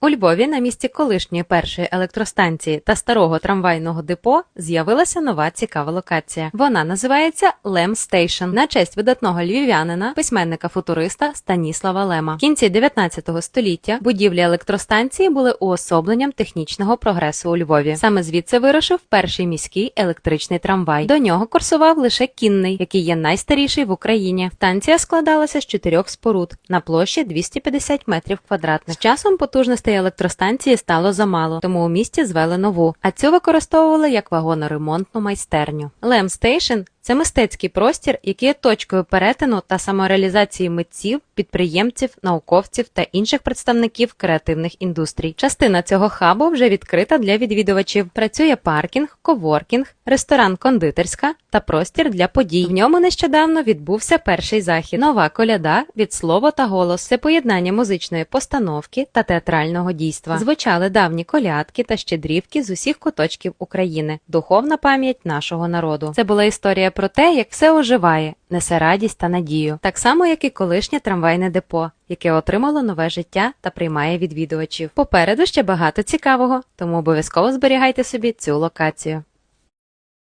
У Львові на місці колишньої першої електростанції та старого трамвайного депо з'явилася нова цікава локація. Вона називається Лем Стейшн на честь видатного львів'янина, письменника-футуриста Станіслава Лема. В кінці 19 століття будівлі електростанції були уособленням технічного прогресу у Львові. Саме звідси вирушив перший міський електричний трамвай. До нього курсував лише кінний, який є найстаріший в Україні. Станція складалася з чотирьох споруд на площі 250 метрів квадратних. З часом потужностей електростанції стало замало, тому у місті звели нову, а цю використовували як вагоноремонтну майстерню. Лем Стейшн це мистецький простір, який є точкою перетину та самореалізації митців, підприємців, науковців та інших представників креативних індустрій. Частина цього хабу вже відкрита для відвідувачів. Працює паркінг, коворкінг, ресторан кондитерська та простір для подій. В ньому нещодавно відбувся перший захід. Нова коляда від слово та голос. Це поєднання музичної постановки та театрального дійства. Звучали давні колядки та щедрівки з усіх куточків України. Духовна пам'ять нашого народу. Це була історія про те, як все оживає, несе радість та надію, так само як і колишнє трамвайне депо, яке отримало нове життя та приймає відвідувачів. Попереду ще багато цікавого, тому обов'язково зберігайте собі цю локацію.